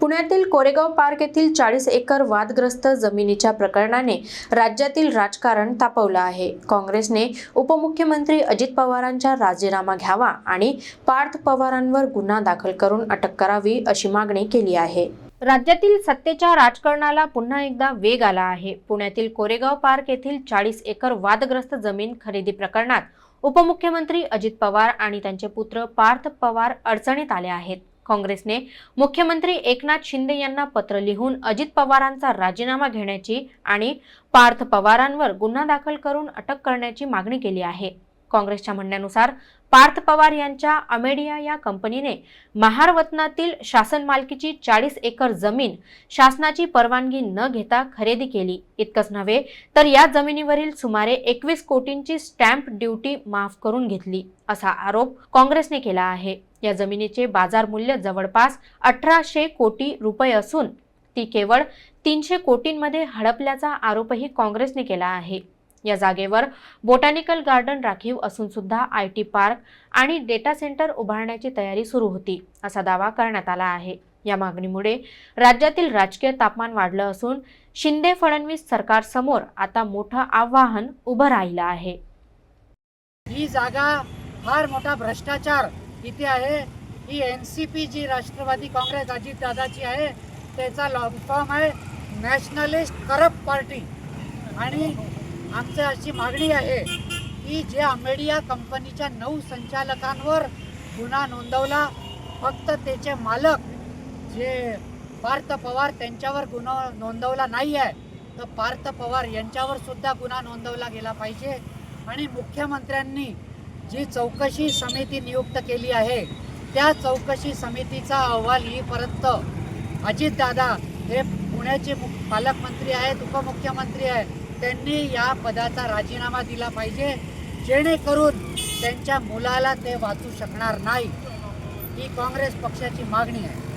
पुण्यातील कोरेगाव पार्क येथील चाळीस एकर वादग्रस्त जमिनीच्या प्रकरणाने राज्यातील राजकारण तापवलं आहे. काँग्रेसने उपमुख्यमंत्री अजित पवारांचा राजीनामा घ्यावा आणि पार्थ पवारांवर गुन्हा दाखल करून अटक करावी अशी मागणी केली आहे. राज्यातील सत्तेच्या राजकारणाला पुन्हा एकदा वेग आला आहे. पुण्यातील कोरेगाव पार्क येथील चाळीस एकर वादग्रस्त जमीन खरेदी प्रकरणात उपमुख्यमंत्री अजित पवार आणि त्यांचे पुत्र पार्थ पवार अडचणीत आले आहेत. काँग्रेसने. मुख्यमंत्री एकनाथ शिंदे यांना पत्र लिहून अजित पवारांचा राजीनामा घेण्याची आणि पार्थ पवारांवर गुन्हा दाखल करून अटक करण्याची मागणी केली आहे. काँग्रेसच्या म्हणण्यानुसार पार्थ पवार यांच्या अमेडिया या कंपनीने महारवतनातील शासन मालकीची चाळीस एकर जमीन शासनाची परवानगी न घेता खरेदी केली. इतकंच नव्हे तर या जमिनीवरील सुमारे एकवीस कोटींची स्टॅम्प ड्युटी माफ करून घेतली असा आरोप काँग्रेसने केला आहे. या जमिनीचे बाजार मूल्य जवळपास अठराशे कोटी रुपये असून ती केवळ तीनशे कोटींमध्ये हडपल्याचा आरोपही काँग्रेसने केला आहे. या जागेवर बोटॅनिकल गार्डन राखीव असून सुद्धा आय टी पार्क आणि डेटा सेंटर उभारण्याची तयारी सुरू होती असा दावा करण्यात आला आहे. या मागणीमुळे राज्यातील राजकीय तापमान वाढलं असून शिंदे फडणवीस सरकारसमोर आता मोठं आव्हान उभं राहिलं आहे. ही जागा फार मोठा भ्रष्टाचार इथे आहे. ही एन सी पी जी राष्ट्रवादी काँग्रेस अजितदादाची आहे. त्याचा लॉंग फॉर्म आहे. नॅशनलिस्ट करप्ट पार्टी आणि आमचं अशी मागणी आहे की जे अमेडिया कंपनीच्या नऊ संचालकांवर गुन्हा नोंदवला फक्त त्याचे मालक जे पार्थ पवार त्यांच्यावर गुन्हा नोंदवला नाही आहे तर पार्थ पवार यांच्यावर सुद्धा गुन्हा नोंदवला गेला पाहिजे. आणि मुख्यमंत्र्यांनी जी चौकशी समिती नियुक्त केली आहे त्या चौकशी समितीचा अहवाल येईपर्यंत अजितदादा हे पुण्याचे मुख पालकमंत्री आहेत उपमुख्यमंत्री आहेत. त्यांनी या पदाचा राजीनामा दिला पाहिजे जेणेकरून त्यांच्या मुलाला ते वाचू शकणार नाही. ही काँग्रेस पक्षाची मागणी आहे.